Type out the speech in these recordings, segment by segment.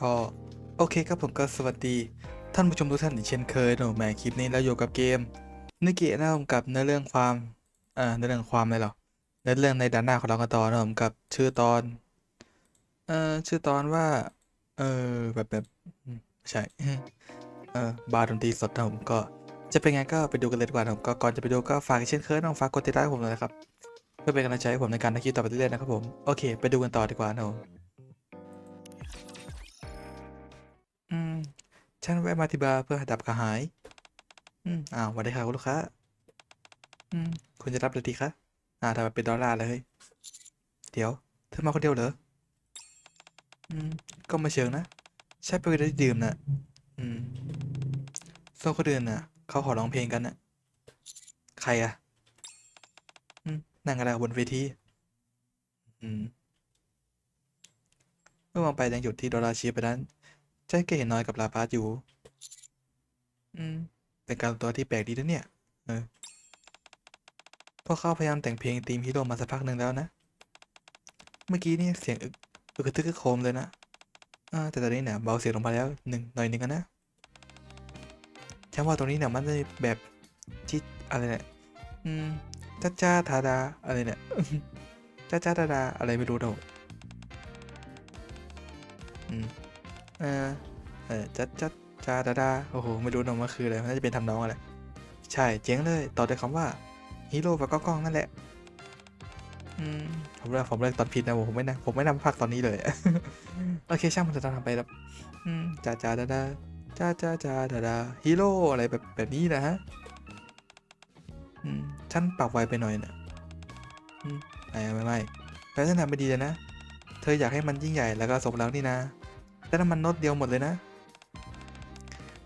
ก็โอเคครับผมก็สวัสดี ท่านผู้ชมทุกท่านอีกเช่นเคยนะผมแหมคลิปนี้เราอยู่กับเกมนิเกะนะผมกับเนื้อเรื่องความเอ่อเนื้อเรื่องความอะไรหรอเนื้อเรื่องในด้านหน้าของเรากันต่อนะผมกับชื่อตอนเอ่อชื่อตอนว่าเออแบบแบบใช่เออบาร์ดนตรีสดนะผมก็จะเป็นไงก็ไปดูกันเลยดีกว่านะผมก็ก่อนจะไปดูก็ฝากเช่นเคยนะผมฝากกดติดตามผมเลยนะครับเพื่อเป็นกำลังใจให้ผมในการทำคลิปต่อไปเรื่อยๆนะครับผมโอเค ไปดูกันต่อดีกว่านะผม ฉันแวะมาที่บาร์เพื่อดับกระหาย อืมอ้าววัสดีค่ะคุณลูกค้า อืม คุณจะรับเลยดีคะ อ่าทำไมเป็นดอลลาร์เลย เดี๋ยว เธอมาคนเดียวเหรอ อืม ก็มาเชิงนะ ใช่ไปได้ดื่มน่ะ อืมโซ่คนอื่นน่ะ เขาขอร้องเพลงกันน่ะ ใครอะอืมนั่งอะไรบนเวที อืมเมื่อมองไปยังหยุดที่ดอลลาร์ชีพไปนั้น ใจก็เห็นน้อยกับลาพาสอยู่ อืม เป็นการตัวที่แปลกดีนะเนี่ย เออ พวกเขาพยายามแต่งเพลงธีมฮีโร่มาสักพักหนึ่งแล้วนะ เมื่อกี้นี่เสียงอึกอึกทึกกระโครมเลยนะอ่าแต่ตอนนี้เนี่ยเบาเสียงลงมาแล้วหนึ่งหน่อยหนึ่งกันนะฉันว่าตรงนี้เนี่ยมันจะแบบจิอะไรเนี่ยอืมจ้าจ้าทาดาอะไรเนี่ยจ้าจ้าทาดาอะไรไม่รู้เท่าอืม เออเออจัดจัดจาดาดาโอ้โห ไม่รู้นะว่าคืออะไรน่าจะเป็นทำนองอะไร ใช่ เจ๋งเลย ต่อด้วยคำว่าฮีโร่กับก้องนั่นแหละ อืม ผมเลยผมเลยตอนผิดนะผมไม่นะผมไม่นำภาคตอนนี้เลย โอเค ช่างมันจะทำไปแล้วอืมจาจาดาดาจาจาจาดาดาฮีโร่อะไรแบบแบบนี้นะฮะ อืม ฉันปรับไวไปหน่อยนะอืมไม่ไม่ไม่แล้วฉันทำไม่ดีเลยนะ เธออยากให้มันยิ่งใหญ่แล้วก็สมแล้วนี่นะ แต่น้ำมันโน้ตเดียวหมดเลยนะ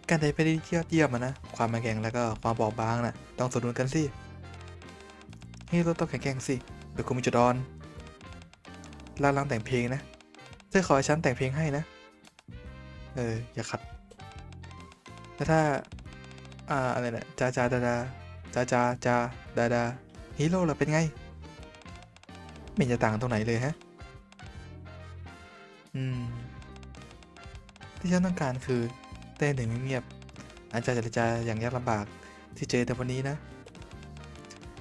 การใดไปได้เที่ยวเยี่ยมนะ ความแข็งแล้วก็ความเบอบางน่ะต้องสมดุลกันสิให้รถต้องแข็งแกร่งสิเดี๋ยวคุณมีจุดอ่อนล่าลังแต่งเพลงนะเธอขอให้ฉันแต่งเพลงให้นะ เออ อย่าขัดแล้วถ้า อ่า อะไรนี่ยจาจาดาดาจาจาจาดาดาฮีโร่ล่ะเป็นไง ไม่จะต่างตรงไหนเลยฮะ อืม ที่ฉันต้องการคือเต้นถึงเงียบๆอาจจะเจรจาอย่างยากลำบากที่เจอแต่วันนี้นะ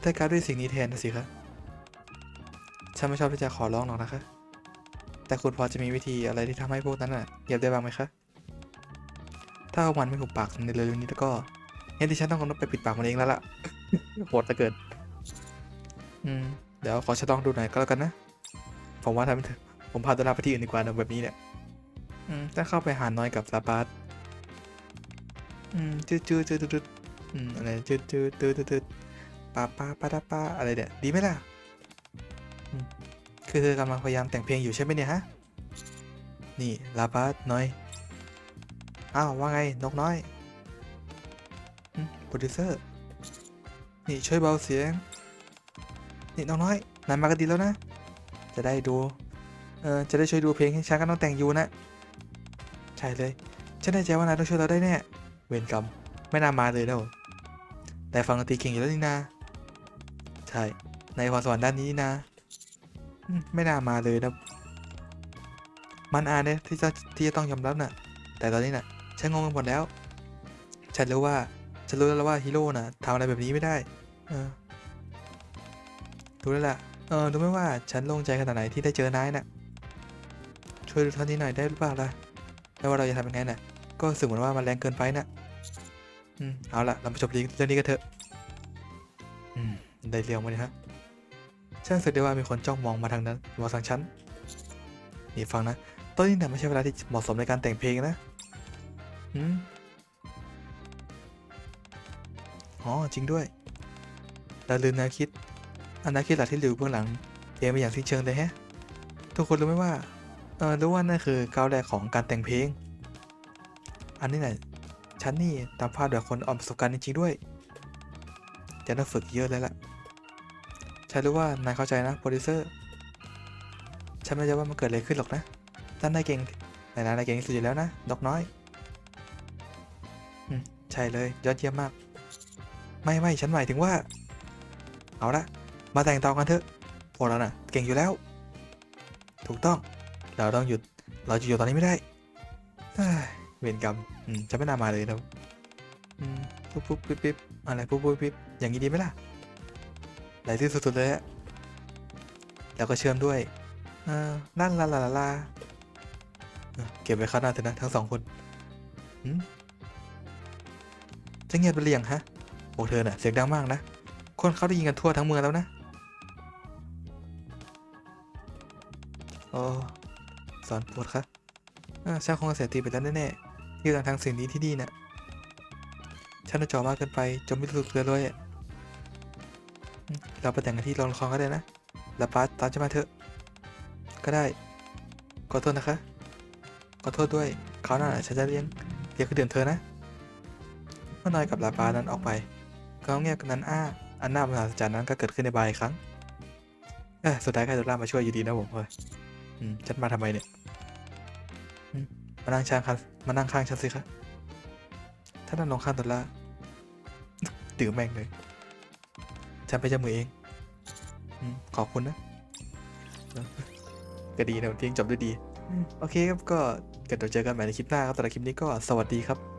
แต่การด้วยสิ่งนี้แทนนะสิคะฉันไม่ชอบที่จะขอร้องหรอกนะคะ แต่คุณพอจะมีวิธีอะไรที่ทำให้พวกนั้นน่ะเงียบได้บ้างไหมคะ ถ้าวกมันไม่หุบปากในเร็วๆนี้แล้วก็งั้นที่ฉันต้องเอาไปปิดปากมันเองแล้วล่ะโหดเหลือเกินอืม เดี๋ยวขอฉันลองดูหน่อยก็แล้วกันนะ ผมว่าทำให้เถอะผมพาตัวลาไปที่อื่นดีกว่านะแบบนี้เนี่ย ถ้าเข้าไปหาน้อยกับซาบาสอืมจืดจืดจืดจืดอะไรจืดจืดจืดจืดป้าป้าป้าดาป้าอะไรเนี่ยดีไหมล่ะ คือเธอกำลังพยายามแต่งเพลงอยู่ใช่ไหมเนี่ยฮะ นี่ลาบาสน้อย อ้าวว่าไงนกน้อยโปรดิวเซอร์ นี่ช่วยเบาเสียง นี่น้องน้อยนายมากันดีแล้วนะ จะได้ดู เออจะได้ช่วยดูเพลงให้ฉันก็ต้องแต่งอยู่นะ ใช่เลย ฉันแน่ใจว่านายต้องช่วยเราได้แน่ เวรกรรม ไม่น่ามาเลยแล้วแต่ฟังดนตรีเก่งอยู่แล้วนี่นา ใช่ ในความสวรรค์ด้านนี้นี่นะไม่น่ามาเลยนะ มันอาเนี่ยที่จะที่จะต้องยอมรับน่ะ แต่ตอนนี้น่ะ ฉันงงไปหมดแล้ว ฉันรู้ว่า ฉันรู้แล้วว่าฮีโร่น่ะทำอะไรแบบนี้ไม่ได้ เออรู้แล้วล่ะ เออรู้ไหมว่าฉันโล่งใจขนาดไหนที่ได้เจอนายน่ะ ช่วยดูเท่านี้หน่อยได้หรือเปล่าล่ะ ไม่ว่าเราจะทำยังไงน่ะ ก็สึกเหมือนว่ามันแรงเกินไปน่ะอืมเอาละเรามาจบเรื่องนี้กันเถอะอืมได้เรื่องมาเนี่ยฮะฉันรู้สึกได้ว่ามีคนจ้องมองมาทางนั้นมาทางฉันนี่ฟังนะตอนนี้เนี่ยไม่ใช่เวลาที่เหมาะสมในการแต่งเพลงนะอืมอ๋อจริงด้วยเราลืมนวคิดอันนั้นคิดหลักที่อยู่เบื้องหลังเตรียมไปอย่างสิ้นเชิงเลยแฮะ ทุกคนรู้ไหมว่า เออรู้ว่านั่นคือก้าวแรกของการแต่งเพลง อันนี้แหละฉันนี่ตามภาพแบบคนออนประสบการณ์จริงๆด้วย จะต้องฝึกเยอะเลยล่ะ ฉันรู้ว่านายเข้าใจนะโปรดิวเซอร์ ฉันไม่รู้ว่ามันเกิดอะไรขึ้นหรอกนะท่านนายเก่งแต่นายเก่งที่สุดอยู่แล้วนะดอกน้อยอืมใช่เลยยอดเยี่ยมมาก ไม่ไม่ฉันหมายถึงว่า เอาละมาแต่งต่อกันเถอะพวกเราน่ะ เก่งอยู่แล้ว ถูกต้อง เราต้องหยุด เราจะอยู่ตอนนี้ไม่ได้เวรกรรมจะไม่น่ามาเลยนะปุ๊บปุ๊บปิ๊บปิ๊บอะไรปุ๊บปุ๊บปิ๊บอย่างนี้ดีไหมล่ะไหลที่สุดๆเลยอะแล้วก็เชื่อมด้วยอ่านั่นลาลาลาลาเก็บไว้ข้างหน้าเถอะนะทั้งสองคนจะเงียบไปเรียงฮะพวกเธอน่ะเสียงดังมากนะ คนเขาได้ยินกันทั่วทั้งเมืองแล้วนะ โอ้ สอนปวดครับอ่าช่างคงเสียตีไปแล้วแน่ๆที่ทางทางสิ่งนี้ที่นี่น่ะฉันน่ะจอมากเกินไปจนไม่รู้สึกเลยเลยเราไปแต่งกันที่โรงละครก็ได้นะแล้วป้าตามจะมาเถอะ ก็ได้ ขอโทษนะคะ ขอโทษด้วยเขาหน้าฉันจะเลี้ยงเลี้ยงคือเดือนเธอนะเมื่อนอยกับลาปานั้นออกไปเขาเงียบกันนั้นอ้า อันหน่ามหัศจรรย์นั้นก็เกิดขึ้นในบายครั้ง เอ้สุดท้ายใครตัวล่ามาช่วยอยู่ดีนะผมเฮ้ยอืม ฉันมาทำไมเนี่ยมานั่งข้างคันมานั่งข้างฉันสิคะถ้านั่งลงข้างตัวล่าดื่มแม่งเลย ฉันไปนเจะมือเองอขอบคุณนะก็ดีนะที่ยงจบด้วยดี โอเคครับก็เกิดเราเจอกันใหม่ในคลิปหน้าครับสำหรับคลิปนี้ก็สวัสดีครับ